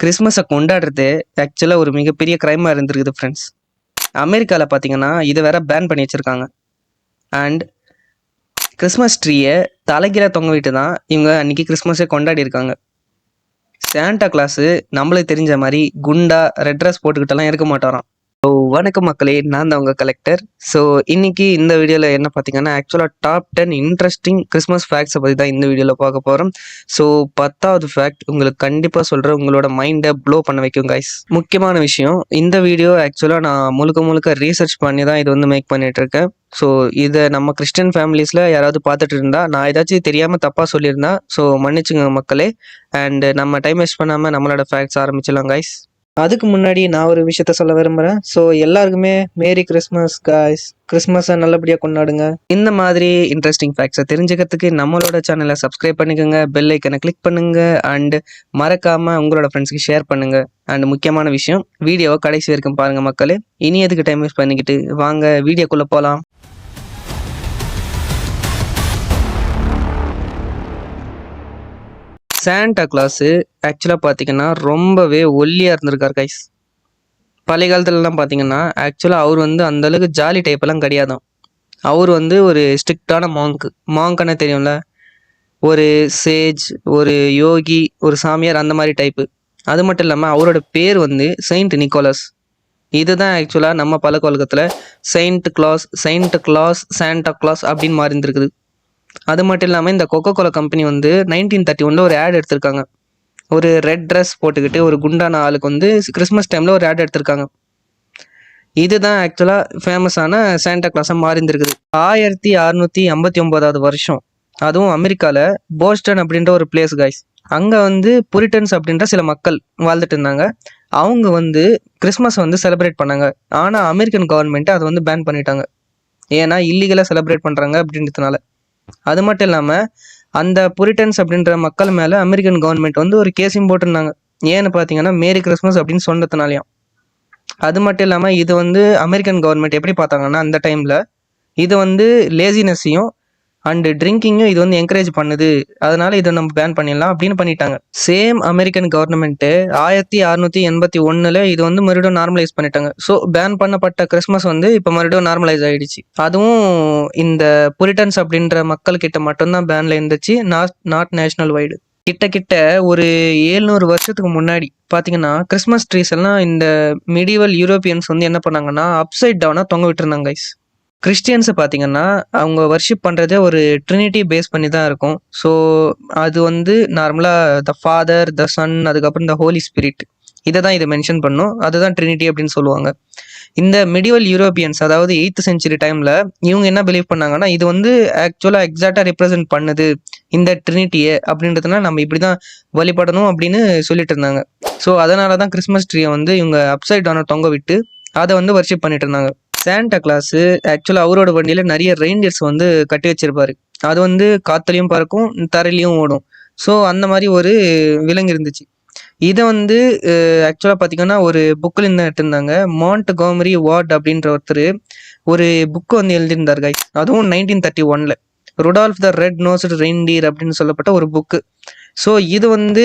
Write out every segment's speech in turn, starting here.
கிறிஸ்மஸை கொண்டாடுறது ஆக்சுவலாக ஒரு மிகப்பெரிய க்ரைமாக இருந்திருக்குது ஃப்ரெண்ட்ஸ் அமெரிக்காவில் பார்த்தீங்கன்னா இதை வேற பேன் பண்ணி வச்சுருக்காங்க. அண்ட் கிறிஸ்மஸ் ட்ரீயை தலைகீழ தொங்க விட்டு தான் இவங்க அன்னைக்கு கிறிஸ்மஸை கொண்டாடி இருக்காங்க. சாண்டா கிளாஸு நம்மளுக்கு தெரிஞ்ச மாதிரி குண்டா ரெட் ட்ரெஸ் போட்டுக்கிட்டெல்லாம் இருக்க மாட்டாராம். ஸோ வணக்கம் மக்களே நான் தான் உங்கள் கலெக்டர் ஸோ இன்னைக்கு இந்த வீடியோவில் என்ன பார்த்தீங்கன்னா ஆக்சுவலாக டாப் டென் இன்ட்ரெஸ்டிங் கிறிஸ்மஸ் ஃபேக்ட்ஸை பற்றி தான் இந்த வீடியோவில் பார்க்க போகிறோம் ஸோ பத்தாவது ஃபேக்ட் உங்களுக்கு கண்டிப்பாக சொல்கிற உங்களோட மைண்டை ப்ளோ பண்ண வைக்கும் கைஸ் முக்கியமான விஷயம் இந்த வீடியோ ஆக்சுவலாக நான் முழுக்க முழுக்க ரீசர்ச் பண்ணி தான் இது வந்து மேக் பண்ணிட்டு இருக்கேன். ஸோ இதை நம்ம கிறிஸ்டியன் ஃபேமிலிஸில் யாராவது பார்த்துட்டு இருந்தா நான் ஏதாச்சும் தெரியாமல் தப்பாக சொல்லியிருந்தேன் ஸோ மன்னிச்சுங்க மக்களே. அண்ட் நம்ம டைம் வேஸ்ட் பண்ணாமல் நம்மளோட ஃபேக்ட்ஸ் ஆரம்பிச்சிடலாம் கைஸ் அதுக்கு முன்னாடி நான் ஒரு விஷயத்த சொல்ல விரும்புகிறேன் ஸோ எல்லாருக்குமே மேரி கிறிஸ்மஸ் காய்ஸ் கிறிஸ்மஸை நல்லபடியாக கொண்டாடுங்க. இந்த மாதிரி இன்ட்ரெஸ்டிங் ஃபேக்ட்ஸை தெரிஞ்சுக்கிறதுக்கு நம்மளோட சேனலை சப்ஸ்கிரைப் பண்ணிக்கோங்க. பெல் ஐக்கனை கிளிக் பண்ணுங்க. அண்ட் மறக்காமல் உங்களோட ஃப்ரெண்ட்ஸ்க்கு ஷேர் பண்ணுங்க. அண்ட் முக்கியமான விஷயம் வீடியோவை கடைசி வரைக்கும் பாருங்க மக்களே. இனி எதுக்கு டைம் வேஸ்ட் பண்ணிக்கிட்டு? வாங்க வீடியோக்குள்ளே போகலாம் சாண்டா கிளாஸு ஆக்சுவலாக பார்த்தீங்கன்னா ரொம்பவே ஒல்லியாக இருந்திருக்கார் கைஸ் பழைய காலத்துலலாம் பார்த்தீங்கன்னா ஆக்சுவலாக அவர் வந்து அந்தளவுக்கு ஜாலி டைப்பெல்லாம் கிடையாதான் அவர் வந்து ஒரு ஸ்ட்ரிக்டான மாங்க் மாங்க்னே தெரியும்ல? ஒரு சேஜ் ஒரு யோகி ஒரு சாமியார் அந்த மாதிரி டைப்பு அது மட்டும் இல்லாமல் அவரோட பேர் வந்து செயின்ட் நிக்கோலஸ் இதுதான் ஆக்சுவலாக நம்ம பழக்க வழக்கத்தில் saint Claus saint Claus Santa Claus அப்படின்னு மாறி இருந்திருக்குது அது மட்டும் இல்லாமல் இந்த கொக்கோ கோலா கம்பெனி வந்து நைன்டீன் தேர்ட்டி ஒன்ல ஒரு ஆட் எடுத்திருக்காங்க. ஒரு ரெட் ட்ரெஸ் போட்டுக்கிட்டு ஒரு குண்டான ஆளுக்கு வந்து கிறிஸ்மஸ் டைமில் ஒரு ஆட் எடுத்திருக்காங்க. இதுதான் ஆக்சுவலாக ஃபேமஸான சாண்டா கிளாஸாக மாறி இருந்திருக்குது ஆயிரத்தி அறுநூற்றி ஐம்பத்தி ஒம்போதாவது வருஷம். அதுவும் அமெரிக்காவில் போஸ்டன் அப்படின்ற ஒரு பிளேஸ் கைஸ் அங்கே வந்து புரிட்டன்ஸ் அப்படின்ற சில மக்கள் வாழ்ந்துட்டு இருந்தாங்க. அவங்க வந்து கிறிஸ்மஸ் வந்து செலிப்ரேட் பண்ணாங்க. ஆனால் அமெரிக்கன் கவர்மெண்ட் அதை வந்து பேன் பண்ணிட்டாங்க. ஏன்னா இல்லீகலாக செலிப்ரேட் பண்ணுறாங்க அப்படின்றதுனால. அது மட்டும் இல்லாமல் அந்த புரிட்டன்ஸ் அப்படின்ற மக்கள் மேலே அமெரிக்கன் கவர்மெண்ட் வந்து ஒரு கேஸையும் போட்டிருந்தாங்க. ஏன்னு பார்த்தீங்கன்னா மேரி கிறிஸ்மஸ் அப்படின்னு சொன்னதுனாலையும். அது மட்டும் இல்லாமல் இது வந்து அமெரிக்கன் கவர்மெண்ட் எப்படி பார்த்தாங்கன்னா அந்த டைமில் இது வந்து லேசினஸையும் அண்டு ட்ரிங்கிங்கும் இது வந்து என்கரேஜ் பண்ணுது. அதனால இதை நம்ம பேன் பண்ணிடலாம் அப்படின்னு பண்ணிட்டாங்க. சேம் அமெரிக்கன் கவர்மெண்ட்டு ஆயிரத்தி அறுநூத்தி எண்பத்தி ஒன்னுல இது வந்து மறுபடியும் நார்மலைஸ் பண்ணிட்டாங்க. ஸோ பேன் பண்ணப்பட்ட கிறிஸ்மஸ் வந்து இப்போ மறுபடியும் நார்மலைஸ் ஆயிடுச்சு. அதுவும் இந்த புரிட்டன்ஸ் அப்படின்ற மக்கள் கிட்ட மட்டும்தான் பேன்ல இருந்துச்சு. நாட் நாட் நேஷனல் வைடு கிட்ட கிட்ட ஒரு ஏழ்நூறு வருஷத்துக்கு முன்னாடி பார்த்தீங்கன்னா கிறிஸ்மஸ் ட்ரீஸ் எல்லாம் இந்த மிடிவல் யூரோப்பியன்ஸ் வந்து என்ன பண்ணாங்கன்னா அப்சைட் டவுனாக தொங்க விட்டுருந்தாங்க கைஸ் கிறிஸ்டியன்ஸை பார்த்தீங்கன்னா அவங்க வர்ஷிப் பண்ணுறதே ஒரு ட்ரினிட்டி பேஸ் பண்ணி தான் இருக்கும். ஸோ அது வந்து நார்மலாக த ஃபாதர் த சன் அதுக்கப்புறம் த ஹோலி ஸ்பிரிட் இதை தான் இதை மென்ஷன் பண்ணும். அதுதான் ட்ரினிட்டி அப்படின்னு சொல்லுவாங்க. இந்த மிடிவல் யூரோப்பியன்ஸ் அதாவது எயித்து செஞ்சுரி டைமில் இவங்க என்ன பிலீவ் பண்ணாங்கன்னா இது வந்து ஆக்சுவலாக எக்ஸாக்டாக ரெப்ரசென்ட் பண்ணுது இந்த ட்ரினிட்டியை அப்படின்றதுனால நம்ம இப்படி தான் வழிபடணும் அப்படின்னு சொல்லிட்டு இருந்தாங்க. ஸோ அதனால தான் கிறிஸ்மஸ் ட்ரீயை வந்து இவங்க அப்சைட் டவுனை தொங்க விட்டு அதை வந்து வர்ஷிப் பண்ணிட்டு இருந்தாங்க. சாண்டா கிளாஸ் ஆக்சுவலாக அவரோட வண்டியில் நிறைய ரெயின்டியர்ஸ் வந்து கட்டி வச்சிருப்பாரு. அது வந்து காத்துலையும் பறக்கும் தரையிலையும் ஓடும். ஸோ அந்த மாதிரி ஒரு விலங்கு இருந்துச்சு. இதை வந்து ஆக்சுவலாக பார்த்தீங்கன்னா ஒரு புக்கில் இருந்து எடுத்திருந்தாங்க. மாண்ட் கோமரி வார்ட் அப்படின்ற ஒருத்தர் ஒரு புக்கு வந்து எழுதியிருந்தார் கை அதுவும் நைன்டீன் தேர்ட்டி ஒனில் Rudolph the red nosed reindeer அப்படின்னு சொல்லப்பட்ட ஒரு புக்கு ஸோ இது வந்து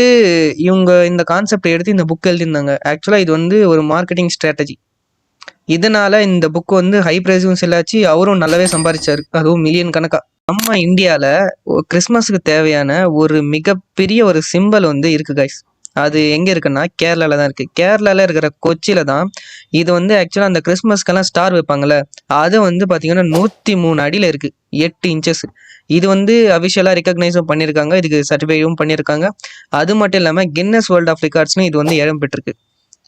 இவங்க இந்த கான்செப்டை எடுத்து இந்த புக் எழுதியிருந்தாங்க. ஆக்சுவலாக இது வந்து ஒரு மார்க்கெட்டிங் ஸ்ட்ராட்டஜி இதனால இந்த புக் வந்து ஹை ப்ரைஸும் செல்லாச்சு அவரும் நல்லாவே சம்பாதிச்சாரு அதுவும் மில்லியன் கணக்கா. நம்ம இந்தியாவில் கிறிஸ்மஸுக்கு தேவையான ஒரு மிகப்பெரிய ஒரு சிம்பல் வந்து இருக்கு கைஸ் அது எங்கே இருக்குன்னா கேரளாவில் தான் இருக்குது கேரளாவில் இருக்கிற கொச்சியில் தான் இது வந்து ஆக்சுவலாக அந்த கிறிஸ்மஸ்க்கெல்லாம் ஸ்டார் வைப்பாங்கள்ல அது வந்து பார்த்தீங்கன்னா நூற்றி மூணு அடியில் இருக்குது எட்டு இன்ச்சஸ் இது வந்து அஃபிஷியலாக ரெக்கக்னைஸும் பண்ணியிருக்காங்க இதுக்கு சர்டிஃபையும் பண்ணியிருக்காங்க அது மட்டும் இல்லாமல் கின்னஸ் வேர்ல்ட் ஆஃப் ரெக்கார்ட்ஸ்னு இது வந்து இடம் பெற்றிருக்கு.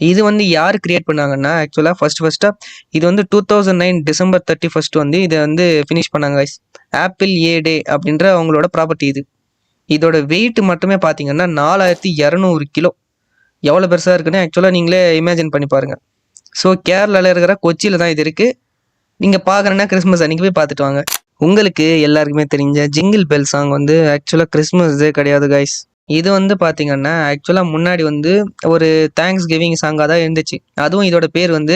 இது வந்து யார் கிரியேட் பண்ணாங்கன்னா ஆக்சுவலாக ஃபர்ஸ்ட் ஃபர்ஸ்ட்டாக இது வந்து two thousand nine December thirty first வந்து இதை வந்து ஃபினிஷ் பண்ணாங்க ஆப்பிள் ஏ டே அப்படின்ற அவங்களோட ப்ராப்பர்ட்டி இது. இதோட வெயிட் மட்டுமே பார்த்தீங்கன்னா நாலாயிரத்தி இரநூறு கிலோ. எவ்வளோ பெருசாக இருக்குன்னு ஆக்சுவலாக நீங்களே இமேஜின் பண்ணி பாருங்கள் ஸோ கேரளாவில் இருக்கிற கொச்சியில் தான் இது இருக்குது நீங்கள் பார்க்குறேன்னா கிறிஸ்மஸ் அன்றைக்கி போய் பார்த்துட்டு வாங்க. உங்களுக்கு எல்லாருக்குமே தெரிஞ்ச ஜிங்கிள் பெல் சாங் வந்து ஆக்சுவலாக கிறிஸ்மஸ் கிடையாது கைஸ் இது வந்து பார்த்தீங்கன்னா ஆக்சுவலாக முன்னாடி வந்து ஒரு தேங்க்ஸ் கிவிங் சாங்காக தான் இருந்துச்சு. அதுவும் இதோட பேர் வந்து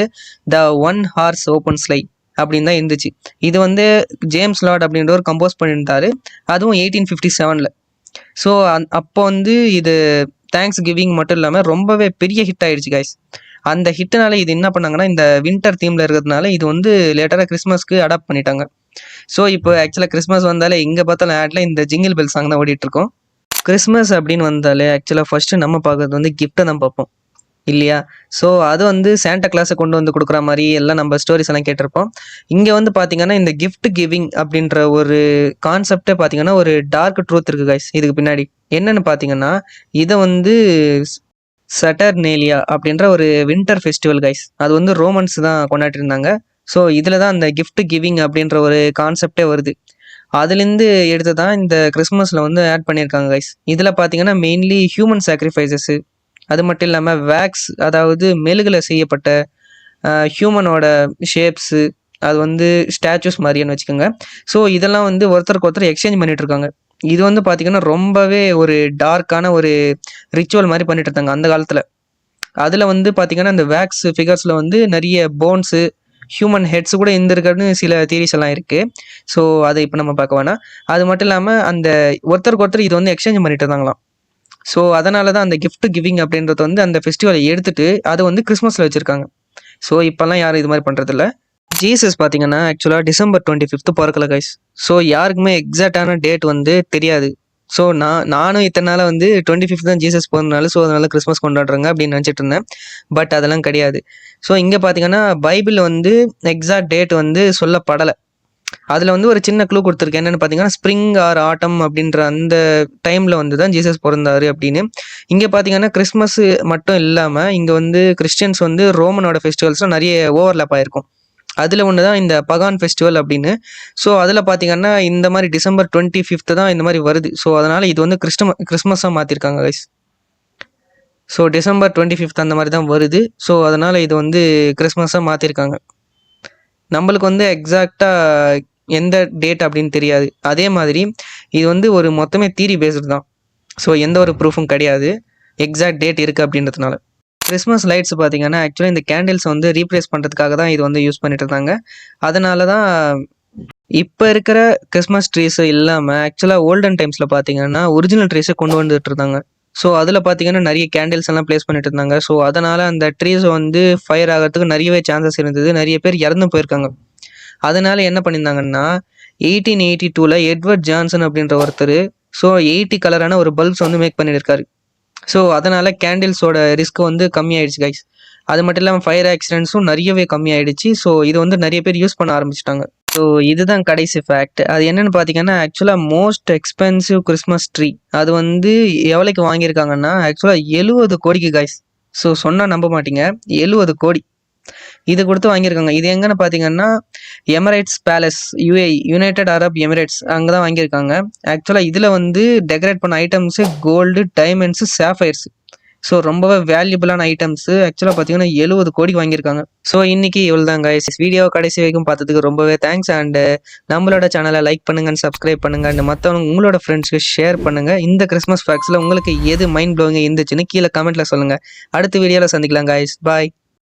the one horse open sleigh அப்படின்னு தான் இருந்துச்சு. இது வந்து ஜேம்ஸ் லார்ட் அப்படின்ற ஒரு கம்போஸ் பண்ணியிருந்தாரு அதுவும் எயிட்டீன் ஃபிஃப்டி செவனில் ஸோ அந் அப்போ வந்து இது தேங்க்ஸ் கிவிங் மட்டும் இல்லாமல் ரொம்பவே பெரிய ஹிட் ஆயிடுச்சு கைஸ் அந்த ஹிட்னால இது என்ன பண்ணாங்கன்னா இந்த வின்டர் தீமில் இருக்கிறதுனால இது வந்து லேட்டராக கிறிஸ்மஸ்க்கு அடாப்ட் பண்ணிட்டாங்க. ஸோ இப்போ ஆக்சுவலாக கிறிஸ்மஸ் வந்தாலே எங்கே பார்த்தாலும் ஆட்ல இந்த ஜிங்கிள் பெல் சாங் தான் ஓடிட்டு இருக்கோம். கிறிஸ்மஸ் அப்படின்னு வந்தாலே ஆக்சுவலாக ஃபர்ஸ்ட் நம்ம பார்க்கறது வந்து கிஃப்ட்டை தான் பார்ப்போம். இல்லையா? ஸோ அது வந்து சாண்டா கிளாஸை கொண்டு வந்து கொடுக்குற மாதிரி எல்லாம் நம்ம ஸ்டோரிஸ் எல்லாம் கேட்டிருப்போம். இங்கே வந்து பார்த்தீங்கன்னா இந்த கிஃப்ட் கிவிங் அப்படின்ற ஒரு கான்செப்டே பார்த்தீங்கன்னா ஒரு டார்க் ட்ரூத் இருக்கு கைஸ் இதுக்கு பின்னாடி. என்னன்னு பார்த்தீங்கன்னா இதை வந்து சட்டர்னேலியா அப்படின்ற ஒரு வின்டர் ஃபெஸ்டிவல் கைஸ் அது வந்து ரோமன்ஸ் தான் கொண்டாடிட்டு இருந்தாங்க. ஸோ இதில் தான் அந்த கிஃப்ட் கிவிங் அப்படின்ற ஒரு கான்செப்டே வருது. அதுலேருந்து எடுத்து தான் இந்த கிறிஸ்மஸில் வந்து ஆட் பண்ணியிருக்காங்க கைஸ் இதில் பார்த்தீங்கன்னா மெயின்லி ஹியூமன் சாக்ரிஃபைசஸ்ஸு அது மட்டும் இல்லாமல் வேக்ஸ் அதாவது மெழுகில் செய்யப்பட்ட ஹியூமனோட ஷேப்ஸு அது வந்து ஸ்டாச்சுஸ் மாதிரின்னு வச்சுக்கோங்க. ஸோ இதெல்லாம் வந்து ஒருத்தருக்கு ஒருத்தர் எக்ஸ்சேஞ்ச் பண்ணிட்டு இருக்காங்க. இது வந்து பார்த்தீங்கன்னா ரொம்பவே ஒரு டார்க்கான ஒரு ரிச்சுவல் மாதிரி பண்ணிட்டு இருந்தாங்க அந்த காலத்தில். அதில் வந்து பார்த்தீங்கன்னா இந்த வேக்ஸ் ஃபிகர்ஸில் வந்து நிறைய போன்ஸு ஹியூமன் ஹெட்ஸ் கூட இருந்திருக்குன்னு சில தியரிஸ் எல்லாம் இருக்குது ஸோ அதை இப்போ நம்ம பார்க்க வேணாம். அது மட்டும் இல்லாமல் அந்த ஒருத்தருக்கு ஒருத்தர் இது வந்து எக்ஸ்சேஞ்ச் பண்ணிட்டு இருந்தாங்களாம். ஸோ அதனால தான் அந்த கிஃப்ட் கிவிங் அப்படின்றது வந்து அந்த ஃபெஸ்டிவலை எடுத்துட்டு அதை வந்து கிறிஸ்மஸில் வச்சுருக்காங்க. ஸோ இப்போல்லாம் யாரும் இது மாதிரி பண்ணுறதில்ல ஜீசஸ் பார்த்தீங்கன்னா ஆக்சுவலாக டிசம்பர் டுவெண்ட்டி ஃபிஃப்த்து பிறக்கல கைஸ் ஸோ யாருக்குமே எக்ஸாக்டான டேட் வந்து தெரியாது. ஸோ நான் நானும் இத்தனை நாள் வந்து டுவெண்ட்டி ஃபிஃப்த் தான் ஜீசஸ் பிறந்தனால ஸோ அதனால கிறிஸ்மஸ் கொண்டாடுறாங்க அப்படின்னு நினச்சிட்டு இருந்தேன். பட் அதெல்லாம் கிடையாது. ஸோ இங்கே பார்த்தீங்கன்னா பைபிளில் வந்து எக்ஸாக்ட் டேட் வந்து சொல்லப்படலை. அதில் வந்து ஒரு சின்ன க்ளூ கொடுத்துருக்கேன். என்னென்னு பார்த்தீங்கன்னா ஸ்ப்ரிங் ஆர் ஆட்டம் அப்படின்ற அந்த டைமில் வந்து தான் ஜீசஸ் பிறந்தாரு அப்படின்னு. இங்கே பார்த்தீங்கன்னா கிறிஸ்மஸ் மட்டும் இல்லாமல் இங்கே வந்து கிறிஸ்டியன்ஸ் வந்து ரோமனோட ஃபெஸ்டிவல்ஸ்லாம் நிறைய ஓவர்லப் ஆயிருக்கும். அதில் ஒன்று தான் இந்த பகான் ஃபெஸ்டிவல் அப்படின்னு. ஸோ அதில் பார்த்தீங்கன்னா இந்த மாதிரி டிசம்பர் டுவெண்ட்டி ஃபிஃப்த்து தான் இந்த மாதிரி வருது. ஸோ அதனால் இது வந்து கிறிஸ்டம கிறிஸ்மஸாக மாற்றிருக்காங்க guys so December twenty fifth அந்த மாதிரி தான் வருது. ஸோ அதனால் இது வந்து கிறிஸ்மஸாக மாற்றிருக்காங்க நம்மளுக்கு வந்து எக்ஸாக்டாக எந்த டேட் அப்படின்னு தெரியாது. அதே மாதிரி இது வந்து ஒரு மொத்தமே தீரி பேஸ்டு தான். ஸோ எந்த ஒரு ப்ரூஃபும் கிடையாது. எக்ஸாக்ட் டேட் இருக்குது அப்படின்றதுனால. கிறிஸ்மஸ் லைட்ஸ் பார்த்தீங்கன்னா ஆக்சுவலி இந்த கேண்டில்ஸ் வந்து ரீப்ளேஸ் பண்ணுறதுக்காக தான் இது வந்து யூஸ் பண்ணிட்டு இருந்தாங்க. அதனால தான் இப்போ இருக்கிற கிறிஸ்மஸ் ட்ரீஸ் இல்லாமல் ஆக்சுவலாக ஓல்டன் டைம்ஸில் பார்த்தீங்கன்னா ஒரிஜினல் ட்ரீஸை கொண்டு வந்துட்டு இருந்தாங்க. ஸோ அதில் பார்த்தீங்கன்னா நிறைய கேண்டில்ஸ் எல்லாம் ப்ளேஸ் பண்ணிட்டு இருந்தாங்க. ஸோ அதனால் அந்த ட்ரீஸ் வந்து ஃபயர் ஆகிறதுக்கு நிறையவே சான்சஸ் இருந்தது. நிறைய பேர் இறந்து போயிருக்காங்க. அதனால என்ன பண்ணியிருந்தாங்கன்னா எயிட்டீன் எயிட்டி டூவில் எட்வர்ட் ஜான்சன் அப்படின்ற ஒருத்தர் ஸோ எயிட்டி கலரான ஒரு பல்ப்ஸ் வந்து மேக் பண்ணியிருக்காரு ஸோ அதனால் கேண்டில்ஸோட ரிஸ்க் வந்து கம்மியாயிடுச்சு கைஸ் அது மட்டும் இல்லாமல் ஃபயர் ஆக்சிடென்ட்ஸும் நிறையவே கம்மியாயிடுச்சு. ஸோ இது வந்து நிறைய பேர் யூஸ் பண்ண ஆரம்பிச்சிட்டாங்க. ஸோ இதுதான் கடைசி ஃபேக்ட் அது என்னன்னு பார்த்தீங்கன்னா ஆக்சுவலாக மோஸ்ட் எக்ஸ்பென்சிவ் கிறிஸ்மஸ் ட்ரீ அது வந்து எவ்வளோக்கு வாங்கியிருக்காங்கன்னா ஆக்சுவலாக எழுபது கோடிக்கு கைஸ் ஸோ சொன்னால் நம்ப மாட்டீங்க. எழுபது கோடி. இது கொடுத்து வாங்கியிருக்காங்க. இது எங்கன்னு பார்த்தீங்கன்னா Emirates palace U A united arab emirates அங்கே தான் வாங்கியிருக்காங்க. ஆக்சுவலாக இதில் வந்து டெக்கரேட் பண்ண items gold diamonds sapphires so ரொம்பவே வேல்யூபிளான ஐட்டம்ஸ் ஆக்சுவலாக பார்த்தீங்கன்னா எழுபது கோடிக்கு வாங்கியிருக்காங்க. ஸோ இன்னைக்கு இவ்வளோ தான் கைஸ் வீடியோ கடைசி வரைக்கும் பார்த்ததுக்கு ரொம்பவே தேங்க்ஸ் அண்டு நம்மளோட சேனலை லைக் பண்ணுங்க சப்ஸ்கிரைப் பண்ணுங்க அண்ட் மற்றவங்க உங்களோட ஃப்ரெண்ட்ஸ்க்கு ஷேர் பண்ணுங்க. இந்த கிறிஸ்மஸ் ஃபேக்ஸில் உங்களுக்கு எது மைண்ட் ப்ளோவிங் இருந்துச்சுன்னு கீழே கமெண்ட்டில் சொல்லுங்கள் அடுத்த வீடியோவில் சந்திக்கலாம் கைஸ் பாய்